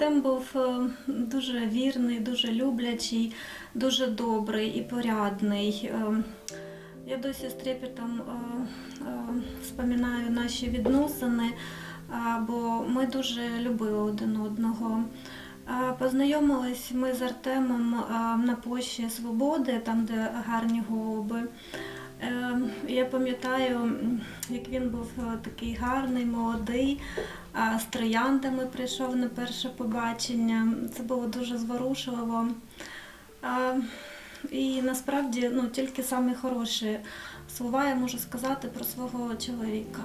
Артем був е, дуже вірний, дуже люблячий, дуже добрий і порядний. Е, Я досі з трепетом е, е, вспоминаю наші відносини, бо ми дуже любили один одного. Познайомились ми з Артемом на площі Свободи, там, де гарні голуби. Е, Я пам'ятаю, як він був е, такий гарний, молодий, з трояндами прийшов на перше побачення. Це було дуже зворушливо. І насправді ну, тільки самі хороші слова я можу сказати про свого чоловіка.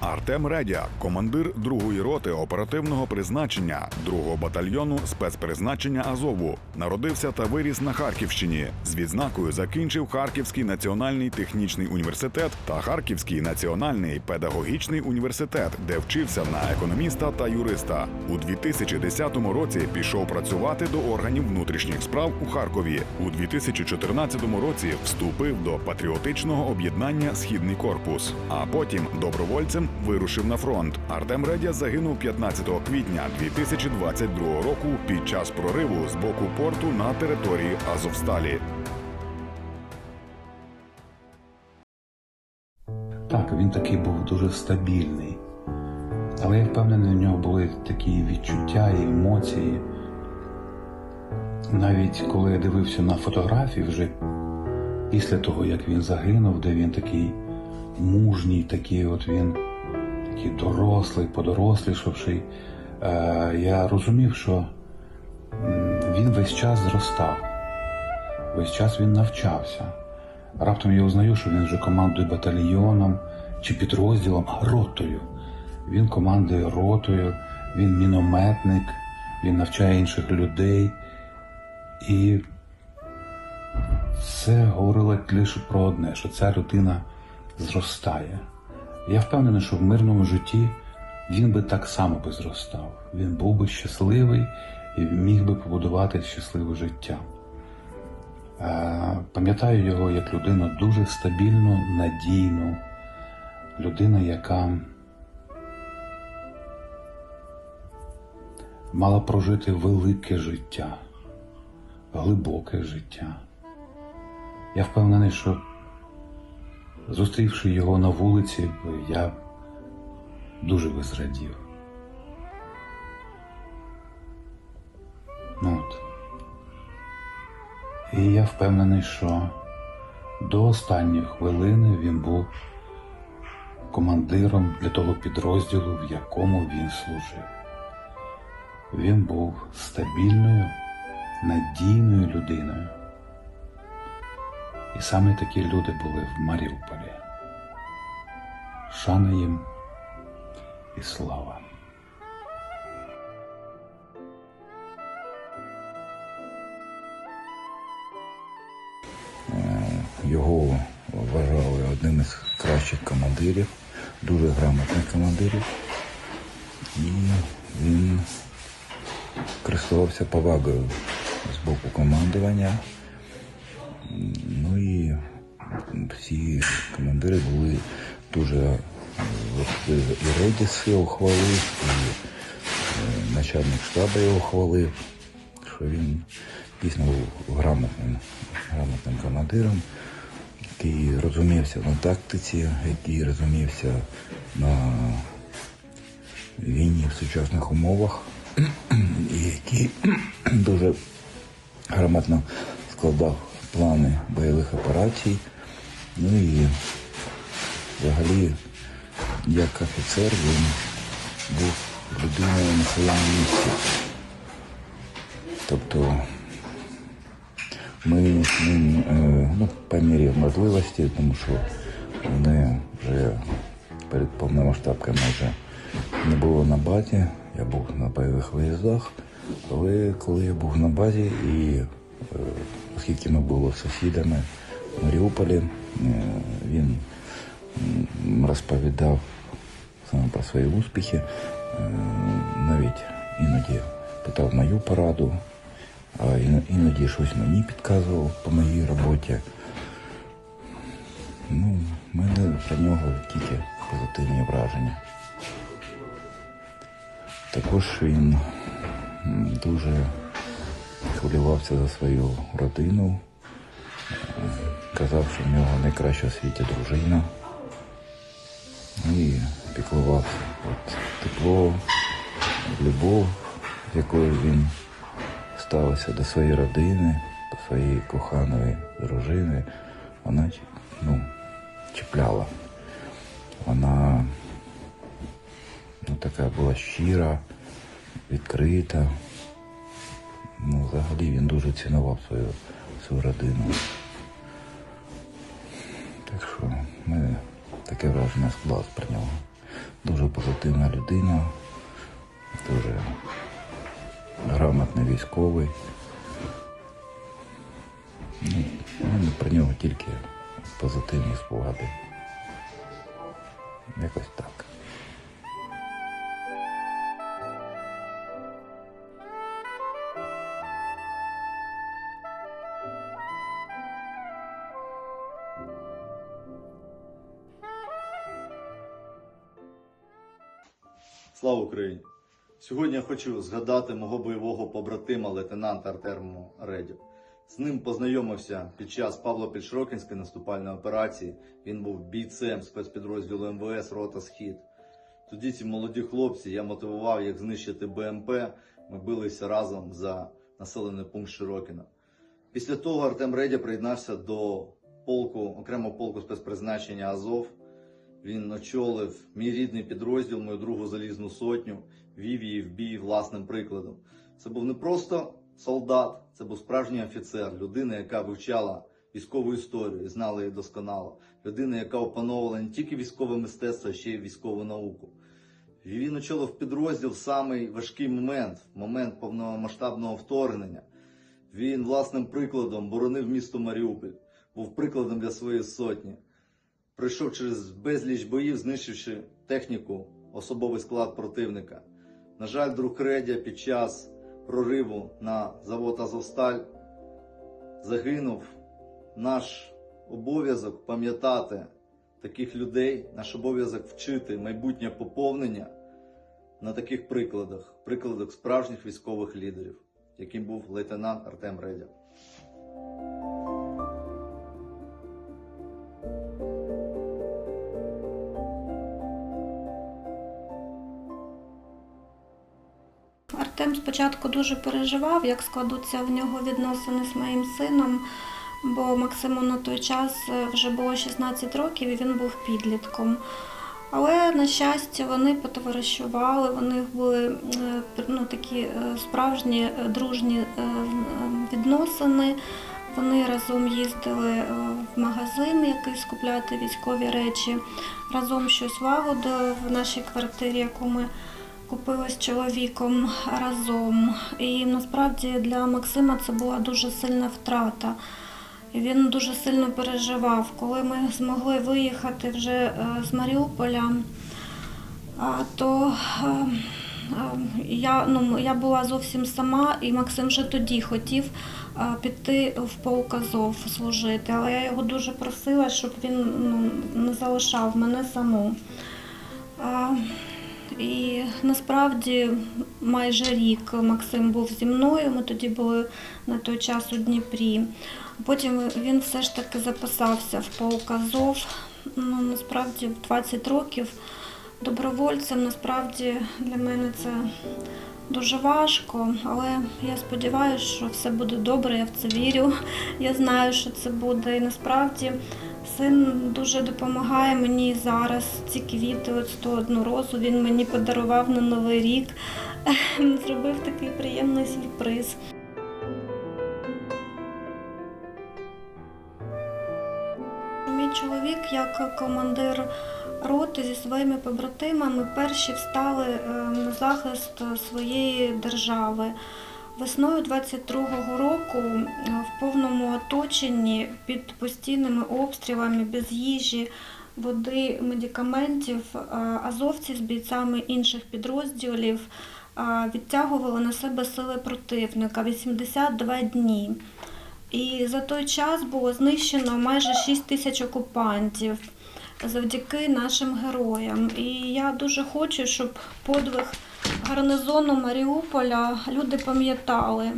Артем Редя, командир другої роти оперативного призначення другого батальйону спецпризначення Азову, народився та виріс на Харківщині. З відзнакою закінчив Харківський національний технічний університет та Харківський національний педагогічний університет, де вчився на економіста та юриста. У 2010 році пішов працювати до органів внутрішніх справ у Харкові. У 2014 році вступив до патріотичного об'єднання Східний корпус, а потім добровольцем вирушив на фронт. Артем Редя загинув 15 квітня 2022 року під час прориву з боку порту на території Азовсталі. Так, він такий був дуже стабільний. Але я впевнений, у нього були такі відчуття і емоції. Навіть коли я дивився на фотографії вже після того, як він загинув, де він такий мужній, такий от він такий дорослий, подорослішавший, е, я розумів, що він весь час зростав, весь час він навчався. Раптом я узнаю, що він вже командує батальйоном чи підрозділом, ротою. Він командує ротою, він мінометник, він навчає інших людей. І це говорило лише про одне, що ця людина зростає. Я впевнений, що в мирному житті він би так само би зростав. Він був би щасливий і міг би побудувати щасливе життя. Е, Пам'ятаю його як людину дуже стабільну, надійну, людина, яка мала прожити велике життя, глибоке життя. Я впевнений, що зустрівши його на вулиці, я дуже би зрадів. Ну от. І я впевнений, що до останньої хвилини він був командиром для того підрозділу, в якому він служив. Він був стабільною, надійною людиною. І саме такі люди були в Маріуполі. Шана їм і слава. Його вважали одним із кращих командирів, дуже грамотних командирів. І він користувався повагою з боку командування. І всі командири були дуже е, е, і Редіс його хвалив, і е, начальник штабу його хвалив, що він дійсно був грамотним, грамотним командиром, який розумівся на тактиці, який розумівся на війні в сучасних умовах, і який дуже грамотно складав плани бойових операцій. Ну і взагалі, як офіцер, він був людиною на своєму місці. Тобто ми з ним е, ну, по мірі можливості, тому що вони вже перед повномасштабками вже не було на базі, я був на бойових виїздах, але коли я був на базі і е, оскільки ми були сусідами Маріуполі, е, він розповідав саме про свої успіхи, е, навіть іноді питав мою пораду. А іноді щось мені підказував по моїй роботі. Ну, в мене про нього тільки позитивні враження. Також він дуже хвилювався за свою родину. Казав, що в нього найкраща в світі дружина. І піклувався. От тепло, любов, з якою він ставився до своєї родини, до своєї коханої дружини, вона ну, чіпляла. Вона ну, така була щира, відкрита. Ну, взагалі він дуже цінував свою, свою родину. Враження склалось про нього. Дуже позитивна людина, дуже грамотний військовий. Ну, у мене про нього тільки позитивні спогади. Якось так. Слава Україні! Сьогодні я хочу згадати мого бойового побратима лейтенанта Артема Редю. З ним познайомився під час Павло Підширокінської наступальної операції. Він був бійцем спецпідрозділу МВС Рота Схід. Тоді ці молоді хлопці, я мотивував їх знищити БМП. Ми билися разом за населений пункт Широкіно. Після того Артем Редя приєднався до полку, окремого полку спецпризначення Азов. Він очолив мій рідний підрозділ, мою другу залізну сотню, вів її в бій власним прикладом. Це був не просто солдат, це був справжній офіцер, людина, яка вивчала військову історію і знала її досконало. Людина, яка опановувала не тільки військове мистецтво, а ще й військову науку. Він очолив підрозділ в самий важкий момент, в момент повномасштабного вторгнення. Він власним прикладом боронив місто Маріуполь, був прикладом для своєї сотні пройшов через безліч боїв, знищивши техніку, особовий склад противника. На жаль, друг Редя під час прориву на завод Азовсталь загинув. Наш обов'язок пам'ятати таких людей, наш обов'язок вчити майбутнє поповнення на таких прикладах, прикладах справжніх військових лідерів, яким був лейтенант Артем Редя. Артем спочатку дуже переживав, як складуться в нього відносини з моїм сином, бо Максиму на той час е, вже було 16 років і він був підлітком. Але, на щастя, вони потоваришували, у них були е, ну, такі е, справжні дружні відносини. Вони разом їздили в магазин якийсь купляти військові речі, разом щось лагодили в нашій квартирі, яку ми купили з чоловіком разом. І насправді для Максима це була дуже сильна втрата. Він дуже сильно переживав, коли ми змогли виїхати вже е, з Маріуполя, то е, е, я, ну, я була зовсім сама, і Максим вже тоді хотів піти в полк Азов служити. Але я його дуже просила, щоб він ну, не залишав мене саму. І насправді майже рік Максим був зі мною. Ми тоді були на той час у Дніпрі. Потім він все ж таки записався в полк Азов. Ну, насправді в 20 років добровольцем. Насправді для мене це дуже важко, але я сподіваюся, що все буде добре, я в це вірю. Я знаю, що це буде. І насправді син дуже допомагає мені зараз. Ці квіти, от 101 розу він мені подарував на Новий рік. Зробив такий приємний сюрприз. Мій чоловік, як командир роти зі своїми побратимами, перші встали е, на захист своєї держави. Весною 22-го року е, в повному оточенні під постійними обстрілами, без їжі, води, медикаментів, е, азовці з бійцями інших підрозділів е, відтягували на себе сили противника 82 дні. І за той час було знищено майже 6 тисяч окупантів завдяки нашим героям. І я дуже хочу, щоб подвиг гарнизону Маріуполя люди пам'ятали.